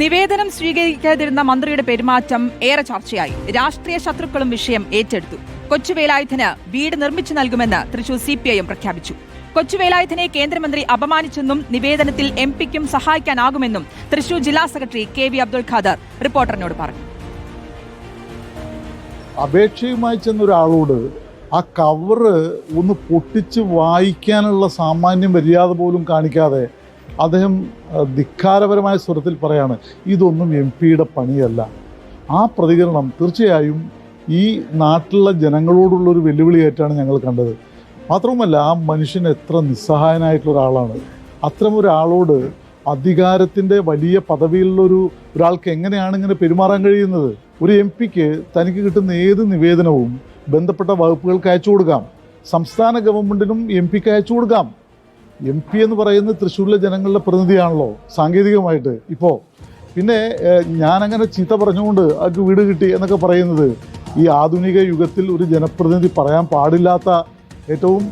നിവേദനം സ്വീകരിക്കാതിരുന്ന മന്ത്രിയുടെ പെരുമാറ്റം ഏറെ ചർച്ചയായി. രാഷ്ട്രീയ ശത്രുക്കളും വിഷയം ഏറ്റെടുത്തു. കൊച്ചുവേലായുധന് വീട് നിർമ്മിച്ചു നൽകുമെന്ന് Thrissur C P I M പ്രഖ്യാപിച്ചു. കൊച്ചുവേലായുധനെ കേന്ദ്രമന്ത്രി അപമാനിച്ചെന്നും നിവേദനത്തിൽ എം പിക്കും സഹായിക്കാനാകുമെന്നും തൃശൂർ ജില്ലാ secretary K V Abdul Khader റിപ്പോർട്ടറിനോട് പറഞ്ഞു. അപേക്ഷയുമായി ചെന്ന ഒരാളോട് ആ കവറ് ഒന്ന് പൊട്ടിച്ച് വായിക്കാനുള്ള സാമാന്യ മര്യാദ പോലും കാണിക്കാതെ അദ്ദേഹം ധിക്കാരപരമായ സ്വരത്തിൽ പറയാണ് ഇതൊന്നും എം പിയുടെ പണിയല്ല. ആ പ്രതികരണം തീർച്ചയായും ഈ നാട്ടിലുള്ള ജനങ്ങളോടുള്ള ഒരു വെല്ലുവിളിയായിട്ടാണ് ഞങ്ങൾ കണ്ടത്. മാത്രവുമല്ല ആ മനുഷ്യൻ എത്ര നിസ്സഹായനായിട്ടുള്ള ഒരാളാണ്. അത്തരം ഒരാളോട് അധികാരത്തിന്റെ വലിയ പദവിയിലുള്ളൊരു ഒരാൾക്ക് എങ്ങനെയാണ് ഇങ്ങനെ പെരുമാറാൻ കഴിയുന്നത്? ഒരു എം പിക്ക് തനിക്ക് കിട്ടുന്ന ഏത് നിവേദനവും ബന്ധപ്പെട്ട വകുപ്പുകൾക്ക് അയച്ചു കൊടുക്കാം. സംസ്ഥാന ഗവൺമെന്റിനും എം പിക്ക് അയച്ചു കൊടുക്കാം. എം പി എന്ന് പറയുന്നത് തൃശ്ശൂരിലെ ജനങ്ങളുടെ പ്രതിനിധിയാണല്ലോ സാങ്കേതികമായിട്ട്. ഇപ്പോൾ പിന്നെ ഞാനങ്ങനെ ചീത്ത പറഞ്ഞുകൊണ്ട് അവർക്ക് വീട് കിട്ടി എന്നൊക്കെ പറയുന്നത് ഈ ആധുനിക യുഗത്തിൽ ഒരു ജനപ്രതിനിധി പറയാൻ പാടില്ലാത്ത ഏറ്റവും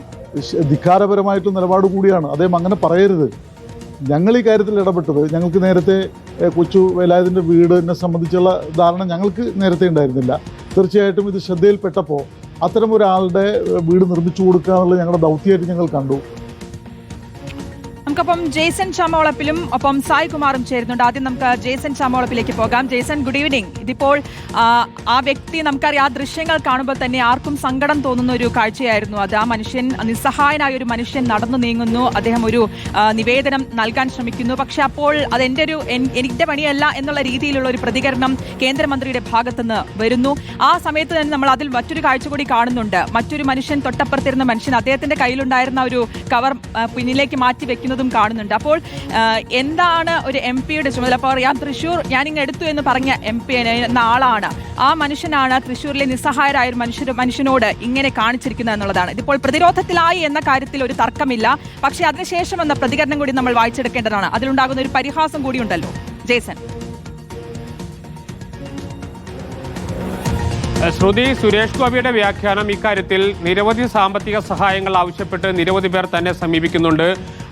ധിക്കാരപരമായിട്ടുള്ള നിലപാട് കൂടിയാണ്. അദ്ദേഹം അങ്ങനെ പറയരുത്. ഞങ്ങൾ ഈ കാര്യത്തിൽ ഇടപെട്ടത് ഞങ്ങൾക്ക് നേരത്തെ കൊച്ചു വേലായുധന്റെ വീടിനെ സംബന്ധിച്ചുള്ള ധാരണ ഞങ്ങൾക്ക് നേരത്തെ ഉണ്ടായിരുന്നില്ല. തീർച്ചയായിട്ടും ഇത് ശ്രദ്ധയിൽപ്പെട്ടപ്പോൾ അത്തരം ഒരാളുടെ വീട് നിർമ്മിച്ചു കൊടുക്കുക എന്നുള്ളത് ഞങ്ങളുടെ ദൗത്യമായിട്ട് ഞങ്ങൾ കണ്ടു. നമുക്കപ്പം ജേസൺ ചാമോളപ്പിലും ഒപ്പം സായ് കുമാറും ചേരുന്നുണ്ട്. ആദ്യം നമുക്ക് ജേസൺ ചാമോളപ്പിലേക്ക് പോകാം. ജേസൺ ഗുഡ് ഈവനിങ് ഇതിപ്പോൾ ആ, വ്യക്തി നമുക്കറിയാം ആ ദൃശ്യങ്ങൾ കാണുമ്പോൾ തന്നെ ആർക്കും സങ്കടം തോന്നുന്ന ഒരു കാഴ്ചയായിരുന്നു. അത് ആ മനുഷ്യൻ നിസ്സഹായനായ ഒരു മനുഷ്യൻ നടന്നു നീങ്ങുന്നു. അദ്ദേഹം ഒരു നിവേദനം നൽകാൻ ശ്രമിക്കുന്നു. പക്ഷെ അപ്പോൾ അത് എന്റെ ഒരു എൻ- പണിയല്ല എന്നുള്ള രീതിയിലുള്ള ഒരു പ്രതികരണം കേന്ദ്രമന്ത്രിയുടെ ഭാഗത്തുനിന്ന് വരുന്നു. ആ സമയത്ത് തന്നെ നമ്മൾ അതിൽ മറ്റൊരു കാഴ്ച കൂടി കാണുന്നുണ്ട്. മറ്റൊരു മനുഷ്യൻ തൊട്ടപ്പുറത്തിരുന്ന മനുഷ്യൻ അദ്ദേഹത്തിന്റെ കയ്യിലുണ്ടായിരുന്ന ഒരു കവർ പിന്നിലേക്ക് മാറ്റി വെക്കുന്നതും കാണുന്നുണ്ട്. അപ്പോൾ എന്താണ് ഒരു എം പിയുടെ ചുമതല? അപ്പോൾ ഞാൻ തൃശ്ശൂർ ഞാനിങ്ങ് എടുത്തു എന്ന് പറഞ്ഞ എം പി എന്ന ആളാണ് ആ മനുഷ്യനാണ് തൃശ്ശൂരിലെ നിസ്സഹായരായ ഒരു മനുഷ്യ മനുഷ്യനോട് ഇങ്ങനെ കാണിച്ചിരിക്കുന്നത് എന്നുള്ളതാണ്. ഇതിപ്പോൾ പ്രതിരോധത്തിലായി എന്ന കാര്യത്തിൽ ഒരു തർക്കമില്ല. പക്ഷേ അതിനുശേഷം എന്ന പ്രതികരണം കൂടി നമ്മൾ വായിച്ചെടുക്കേണ്ടതാണ്. അതിലുണ്ടാകുന്ന ഒരു പരിഹാസം കൂടി ഉണ്ടല്ലോ. ജേസൺ. ശ്രുതി സുരേഷ് ഗോപിയുടെ വ്യാഖ്യാനം ഇക്കാര്യത്തിൽ നിരവധി സാമ്പത്തിക സഹായങ്ങൾ ആവശ്യപ്പെട്ട് നിരവധി പേർ തന്നെ സമീപിക്കുന്നുണ്ട്.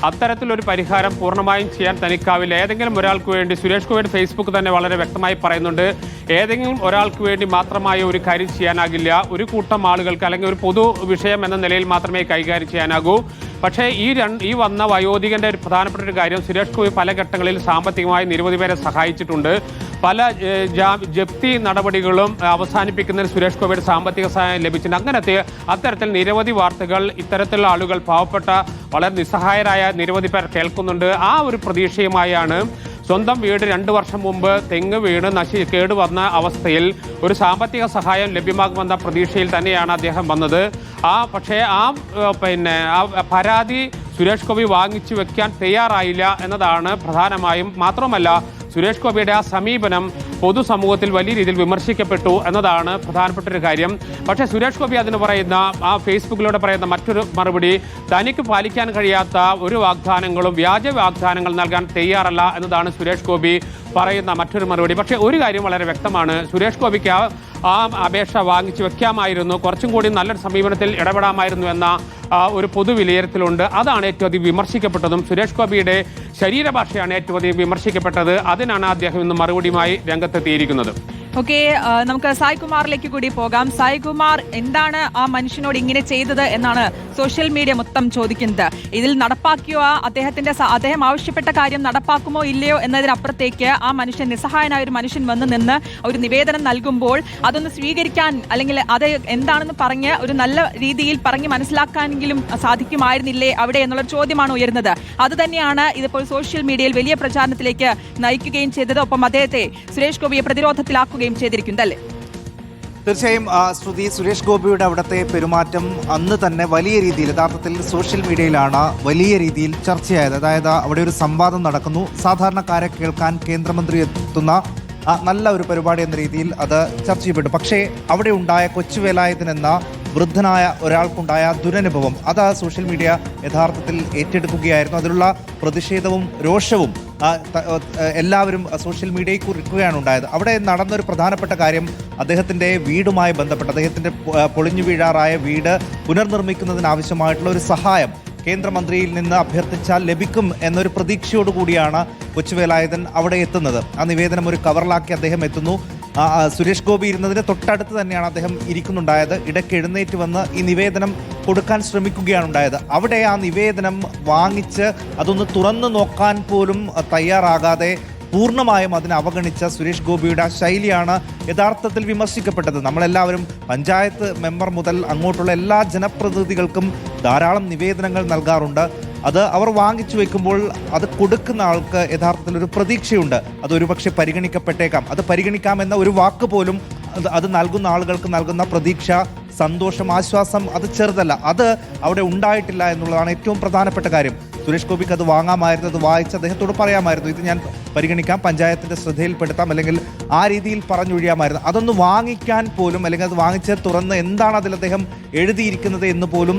അത്തരത്തിലൊരു പരിഹാരം പൂർണമായും ചെയ്യാൻ തനിക്കാവില്ല. ഏതെങ്കിലും ഒരാൾക്ക് വേണ്ടി സുരേഷ് ഗോപിയുടെ ഫേസ്ബുക്ക് തന്നെ വളരെ വ്യക്തമായി പറയുന്നുണ്ട്. ഏതെങ്കിലും ഒരാൾക്ക് വേണ്ടി മാത്രമായ ഒരു കാര്യം ചെയ്യാനാകില്ല. ഒരു കൂട്ടം ആളുകൾക്ക് അല്ലെങ്കിൽ ഒരു പൊതു വിഷയം എന്ന നിലയിൽ മാത്രമേ കൈകാര്യം ചെയ്യാനാകൂ. പക്ഷേ ഈ രണ്ട് ഈ വന്ന വയോധികന്റെ ഒരു പ്രധാനപ്പെട്ട ഒരു കാര്യം സുരേഷ് ഗോപി പല ഘട്ടങ്ങളിൽ സാമ്പത്തികമായി നിരവധി പേരെ സഹായിച്ചിട്ടുണ്ട്. പല ജപ്തി നടപടികളും അവസാനിപ്പിക്കുന്ന അവസാനിപ്പിക്കുന്നതിന് സുരേഷ് ഗോപിയുടെ സാമ്പത്തിക സഹായം ലഭിച്ചിട്ടുണ്ട്. അങ്ങനത്തെ അത്തരത്തിൽ നിരവധി വാർത്തകൾ ഇത്തരത്തിലുള്ള ആളുകൾ പാവപ്പെട്ട വളരെ നിസ്സഹായരായ നിരവധി പേർ കേൾക്കുന്നുണ്ട്. ആ ഒരു പ്രതീക്ഷയുമായാണ് സ്വന്തം വീട് രണ്ട് വർഷം മുമ്പ് തെങ്ങ് വീണ് നശി കേടുവന്ന അവസ്ഥയിൽ ഒരു സാമ്പത്തിക സഹായം ലഭ്യമാകുമെന്ന പ്രതീക്ഷയിൽ തന്നെയാണ് അദ്ദേഹം വന്നത്. ആ പക്ഷേ ആ പിന്നെ ആ പരാതി സുരേഷ് ഗോപി വാങ്ങിച്ചു വെക്കാൻ തയ്യാറായില്ല എന്നതാണ് പ്രധാനമായും. മാത്രമല്ല സുരേഷ് ഗോപിയുടെ ആ സമീപനം പൊതുസമൂഹത്തിൽ വലിയ രീതിയിൽ വിമർശിക്കപ്പെട്ടു എന്നതാണ് പ്രധാനപ്പെട്ട ഒരു കാര്യം. പക്ഷേ സുരേഷ് ഗോപി അതിന് പറയുന്ന ആ ഫേസ്ബുക്കിലൂടെ പറയുന്ന മറ്റൊരു മറുപടി തനിക്ക് പാലിക്കാൻ കഴിയാത്ത ഒരു വാഗ്ദാനങ്ങളും വ്യാജ വാഗ്ദാനങ്ങൾ നൽകാൻ തയ്യാറല്ല എന്നതാണ് സുരേഷ് ഗോപി പറയുന്ന മറ്റൊരു മറുപടി. പക്ഷേ ഒരു കാര്യം വളരെ വ്യക്തമാണ്. സുരേഷ് ഗോപിക്ക് ആ അപേക്ഷ വാങ്ങിച്ചു വെക്കാമായിരുന്നു. കുറച്ചും കൂടി നല്ലൊരു സമീപനത്തിൽ ഇടപെടാമായിരുന്നു എന്ന ഒരു പൊതു വിലയിരുത്തലുണ്ട്. അതാണ് ഏറ്റവും അധികം വിമർശിക്കപ്പെട്ടതും സുരേഷ് ഗോപിയുടെ ശരീരഭാഷയാണ് ഏറ്റവും അധികം വിമർശിക്കപ്പെട്ടത്. അതിനാണ് അദ്ദേഹം ഇന്ന് മറുപടിയുമായി രംഗത്തെത്തിയിരിക്കുന്നത്. ഓക്കെ നമുക്ക് സായ് കുമാറിലേക്ക് കൂടി പോകാം. സായ് കുമാർ എന്താണ് ആ മനുഷ്യനോട് ഇങ്ങനെ ചെയ്തത് എന്നാണ് സോഷ്യൽ മീഡിയ മൊത്തം ചോദിക്കുന്നത്. ഇതിൽ നടപ്പാക്കിയോ? ആ അദ്ദേഹത്തിന്റെ അദ്ദേഹം ആവശ്യപ്പെട്ട കാര്യം നടപ്പാക്കുമോ ഇല്ലയോ എന്നതിനപ്പുറത്തേക്ക് ആ മനുഷ്യൻ നിസ്സഹായനായ ഒരു മനുഷ്യൻ വന്ന് നിന്ന് ഒരു നിവേദനം നൽകുമ്പോൾ അതൊന്ന് സ്വീകരിക്കാൻ അല്ലെങ്കിൽ അത് എന്താണെന്ന് പറഞ്ഞ് ഒരു നല്ല രീതിയിൽ പറഞ്ഞ് മനസ്സിലാക്കാനെങ്കിലും സാധിക്കുമായിരുന്നില്ലേ അവിടെ എന്നുള്ള ചോദ്യമാണ് ഉയരുന്നത്. അതുതന്നെയാണ് ഇതിപ്പോൾ സോഷ്യൽ മീഡിയയിൽ വലിയ പ്രചാരണത്തിലേക്ക് നയിക്കുകയും ചെയ്തത്. ഒപ്പം അദ്ദേഹത്തെ സുരേഷ് ഗോപിയെ പ്രതിരോധത്തിലാക്കുകയും ചെയ്തിരിക്കുന്നത് അല്ലേ? തീർച്ചയായും ശ്രുതി സുരേഷ് ഗോപിയുടെ അവിടുത്തെ പെരുമാറ്റം അന്ന് തന്നെ വലിയ രീതിയിൽ യഥാർത്ഥത്തിൽ സോഷ്യൽ മീഡിയയിലാണ് വലിയ രീതിയിൽ ചർച്ചയായത്. അതായത് അവിടെ ഒരു സംവാദം നടക്കുന്നു. സാധാരണക്കാരെ കേൾക്കാൻ കേന്ദ്രമന്ത്രി എത്തുന്ന നല്ല ഒരു പരിപാടി എന്ന രീതിയിൽ അത് ചർച്ച ചെയ്യപ്പെട്ടു. പക്ഷേ അവിടെ ഉണ്ടായ കൊച്ചുവേലായത്തിനെന്ന വൃദ്ധനായ ഒരാൾക്കുണ്ടായ ദുരനുഭവം. അത് സോഷ്യൽ മീഡിയ യഥാർത്ഥത്തിൽ ഏറ്റെടുക്കുകയായിരുന്നു. അതിലുള്ള പ്രതിഷേധവും രോഷവും എല്ലാവരും സോഷ്യൽ മീഡിയയിൽ കുറിക്കുകയാണ് ഉണ്ടായത്. അവിടെ നടന്നൊരു പ്രധാനപ്പെട്ട കാര്യം അദ്ദേഹത്തിന്റെ വീടുമായി ബന്ധപ്പെട്ട് അദ്ദേഹത്തിന്റെ പൊളിഞ്ഞു വീഴാറായ വീട് പുനർനിർമ്മിക്കുന്നതിനാവശ്യമായിട്ടുള്ള ഒരു സഹായം കേന്ദ്രമന്ത്രിയിൽ നിന്ന് അഭ്യർത്ഥിച്ചാൽ ലഭിക്കും എന്നൊരു പ്രതീക്ഷയോടുകൂടിയാണ് കൊച്ചുവേലായുധൻ അവിടെ എത്തുന്നത്. ആ നിവേദനം ഒരു കവറിലാക്കി അദ്ദേഹം എത്തുന്നു. സുരേഷ് ഗോപി ഇരുന്നതിന് തൊട്ടടുത്ത് തന്നെയാണ് അദ്ദേഹം ഇരിക്കുന്നുണ്ടായത്. ഇടയ്ക്ക് എഴുന്നേറ്റ് വന്ന് ഈ നിവേദനം കൊടുക്കാൻ ശ്രമിക്കുകയാണ് ഉണ്ടായത്. അവിടെ ആ നിവേദനം വാങ്ങിച്ച് അതൊന്ന് തുറന്നു നോക്കാൻ പോലും തയ്യാറാകാതെ പൂർണമായും അതിനെ അവഗണിച്ച സുരേഷ് ഗോപിയുടെ ശൈലിയാണ് യഥാർത്ഥത്തിൽ വിമർശിക്കപ്പെട്ടത്. നമ്മളെല്ലാവരും പഞ്ചായത്ത് മെമ്പർ മുതൽ അങ്ങോട്ടുള്ള എല്ലാ ജനപ്രതിനിധികൾക്കും ധാരാളം നിവേദനങ്ങൾ നൽകാറുണ്ട്. അത് അവർ വാങ്ങിച്ചു വെക്കുമ്പോൾ അത് കൊടുക്കുന്ന ആൾക്ക് യഥാർത്ഥത്തിൽ ഒരു പ്രതീക്ഷയുണ്ട്. അത് ഒരുപക്ഷെ പരിഗണിക്കപ്പെട്ടേക്കാം. അത് പരിഗണിക്കാമെന്ന ഒരു വാക്ക് പോലും അത് നൽകുന്ന ആളുകൾക്ക് നൽകുന്ന പ്രതീക്ഷ സന്തോഷം ആശ്വാസം അത് ചെറുതല്ല. അത് അവിടെ ഉണ്ടായിട്ടില്ല എന്നുള്ളതാണ് ഏറ്റവും പ്രധാനപ്പെട്ട കാര്യം. സുരേഷ് ഗോപിക്ക് അത് വാങ്ങാമായിരുന്നു അത് വായിച്ച് അദ്ദേഹത്തോട് പറയാമായിരുന്നു. ഇത് ഞാൻ പരിഗണിക്കാം പഞ്ചായത്തിന്റെ ശ്രദ്ധയിൽപ്പെടുത്താം അല്ലെങ്കിൽ ആ രീതിയിൽ പറഞ്ഞൊഴിയാമായിരുന്നു. അതൊന്ന് വാങ്ങിക്കാൻ പോലും അല്ലെങ്കിൽ അത് വാങ്ങിച്ച് തുറന്ന് എന്താണ് അതിൽ അദ്ദേഹം എഴുതിയിരിക്കുന്നത് എന്ന് പോലും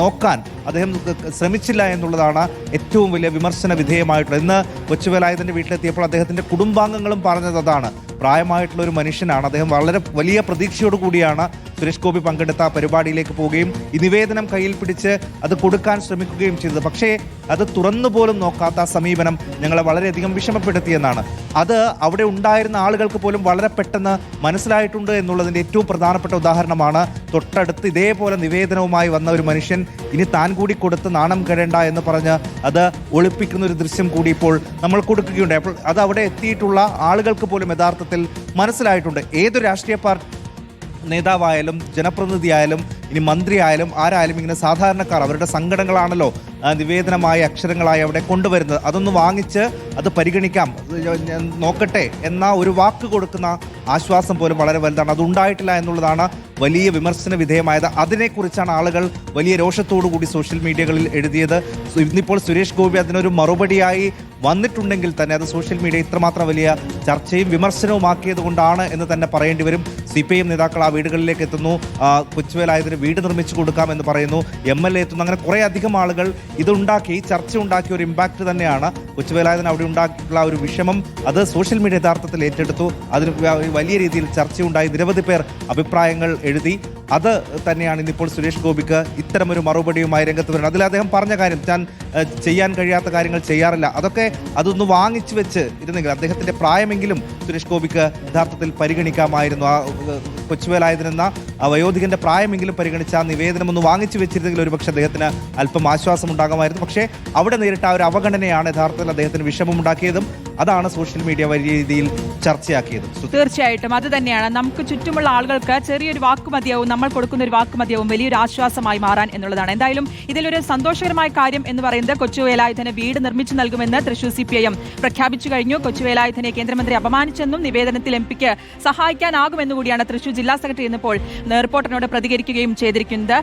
നോക്കാൻ അദ്ദേഹം ശ്രമിച്ചില്ല എന്നുള്ളതാണ് ഏറ്റവും വലിയ വിമർശന വിധേയമായിട്ടുള്ളത്. ഇന്ന് കൊച്ചുവേലായുധന്റെ വീട്ടിലെത്തിയപ്പോൾ അദ്ദേഹത്തിന്റെ കുടുംബാംഗങ്ങളും പറഞ്ഞത് അതാണ്. പ്രായമായിട്ടുള്ള ഒരു മനുഷ്യനാണ്. അദ്ദേഹം വളരെ വലിയ പ്രതീക്ഷയോട് കൂടിയാണ് സുരേഷ് ഗോപി പങ്കെടുത്ത പരിപാടിയിലേക്ക് പോവുകയും ഈ നിവേദനം കയ്യിൽ പിടിച്ച് അത് കൊടുക്കാൻ ശ്രമിക്കുകയും ചെയ്തത്. പക്ഷേ അത് തുറന്നുപോലും നോക്കാത്ത സമീപനം ഞങ്ങളെ വളരെയധികം വിഷമപ്പെടുത്തിയെന്നാണ്. അത് അവിടെ ഉണ്ടായിരുന്ന ആളുകൾക്ക് പോലും വളരെ പെട്ടെന്ന് മനസ്സിലായിട്ടുണ്ട് എന്നുള്ളതിന്റെ ഏറ്റവും പ്രധാനപ്പെട്ട ഉദാഹരണമാണ് തൊട്ടടുത്ത് ഇതേപോലെ നിവേദനവുമായി വന്ന ഒരു മനുഷ്യൻ ഇനി താൻ കൂടി കൊടുത്ത് നാണം കെടേണ്ട എന്ന് പറഞ്ഞ് അത് ഒളിപ്പിക്കുന്ന ഒരു ദൃശ്യം കൂടി ഇപ്പോൾ നമ്മൾ കൊടുക്കുകയുണ്ട് അപ്പോൾ അത് അവിടെ എത്തിയിട്ടുള്ള ആളുകൾക്ക് പോലും യഥാർത്ഥത്തിൽ മനസ്സിലായിട്ടുണ്ട്. ഏതൊരു രാഷ്ട്രീയ പാർട്ടി നേതാവായാലും ജനപ്രതിനിധിയായാലും ഇനി മന്ത്രിയായാലും ആരായാലും ഇങ്ങനെ സാധാരണക്കാർ അവരുടെ സംഘടനകളാണല്ലോ നിവേദനമായ അക്ഷരങ്ങളായി അവിടെ കൊണ്ടുവരുന്നത്. അതൊന്ന് വാങ്ങിച്ച് അത് പരിഗണിക്കാം. നോക്കട്ടെ. എന്ന ഒരു വാക്ക് കൊടുക്കുന്ന ആശ്വാസം പോലും വളരെ വലുതാണ്. അത് ഉണ്ടായിട്ടില്ല എന്നുള്ളതാണ് വലിയ വിമർശന വിധേയമായത്. അതിനെക്കുറിച്ചാണ് ആളുകൾ വലിയ കൂടി സോഷ്യൽ മീഡിയകളിൽ എഴുതിയത്. ഇന്നിപ്പോൾ സുരേഷ് ഗോപി അതിനൊരു മറുപടിയായി വന്നിട്ടുണ്ടെങ്കിൽ തന്നെ അത് സോഷ്യൽ മീഡിയ ഇത്രമാത്രം വലിയ ചർച്ചയും വിമർശനവുമാക്കിയത് കൊണ്ടാണ് എന്ന് തന്നെ പറയേണ്ടി വരും. സി പി എം നേതാക്കൾ ആ വീടുകളിലേക്ക് എത്തുന്നു. കൊച്ചുവേലായതിന് വീട് നിർമ്മിച്ചു കൊടുക്കാം എന്ന് പറയുന്നു. എം എൽ എ എത്തുന്നു. അങ്ങനെ കുറേ അധികം ആളുകൾ ഇതുണ്ടാക്കി ചർച്ച ഉണ്ടാക്കിയ ഒരു ഇമ്പാക്റ്റ് തന്നെയാണ് കൊച്ചുവേലായതിന് അവിടെ ഉണ്ടാക്കിയിട്ടുള്ള ഒരു വിഷമം. അത് സോഷ്യൽ മീഡിയ യഥാർത്ഥത്തിൽ ഏറ്റെടുത്തു. അതിന് വലിയ രീതിയിൽ ചർച്ചയുണ്ടായി. നിരവധി പേർ അഭിപ്രായങ്ങൾ എഴുതി. അത് തന്നെയാണ് ഇന്നിപ്പോൾ സുരേഷ് ഗോപിക്ക് ഇത്തരമൊരു മറുപടിയുമായി രംഗത്ത് വരുന്നത്. അതിൽ അദ്ദേഹം പറഞ്ഞ കാര്യം താൻ ചെയ്യാൻ കഴിയാത്ത കാര്യങ്ങൾ ചെയ്യാറില്ല. അതൊക്കെ അതൊന്ന് വാങ്ങിച്ചു വെച്ച് ഇരുന്നെങ്കിൽ അദ്ദേഹത്തിന്റെ പ്രായമെങ്കിലും സുരേഷ് ഗോപിക്ക് യഥാർത്ഥത്തിൽ പരിഗണിക്കാമായിരുന്നു. ആ കൊച്ചുവേലായതിനെന്ന വയോധികന്റെ പ്രായമെങ്കിലും പരിഗണിച്ച ആ നിവേദനം ഒന്ന് വാങ്ങിച്ചു വെച്ചിരുന്നെങ്കിൽ ഒരുപക്ഷെ അദ്ദേഹത്തിന് അല്പം ആശ്വാസം ഉണ്ടാകുമായിരുന്നു പക്ഷേ അവിടെ നേരിട്ട ആ ഒരു അവഗണനയാണ് യഥാർത്ഥത്തിൽ അദ്ദേഹത്തിന് വിഷമമുണ്ടാക്കിയതും അതാണ് സോഷ്യൽ മീഡിയ വലിയ രീതിയിൽ ചർച്ചയാക്കിയത്. തീർച്ചയായിട്ടും അത് തന്നെയാണ്. നമുക്ക് ചുറ്റുമുള്ള ആളുകൾക്ക് ചെറിയൊരു വാക്ക് മതിയാവും നമ്മൾ കൊടുക്കുന്ന ഒരു വാക്ക് മതിയാവും വലിയൊരു ആശ്വാസമായി മാറാൻ എന്നുള്ളതാണ്. എന്തായാലും ഇതിലൊരു സന്തോഷകരമായ കാര്യം എന്ന് പറയുന്നത് കൊച്ചു വീട് നിർമ്മിച്ചു നൽകുമെന്ന് Thrissur C P I M പ്രഖ്യാപിച്ചു കഴിഞ്ഞു. കൊച്ചു വേലായുധനെ കേന്ദ്രമന്ത്രി അപമാനിച്ചെന്നും നിവേദനത്തിൽ എം പിക്ക് സഹായിക്കാനാകുമെന്നുകൂടിയാണ് തൃശൂർ ജില്ലാ സെക്രട്ടറി ഇന്നിപ്പോൾ റിപ്പോർട്ടറിനോട് പ്രതികരിക്കുകയും ചെയ്തിരിക്കുന്നത്.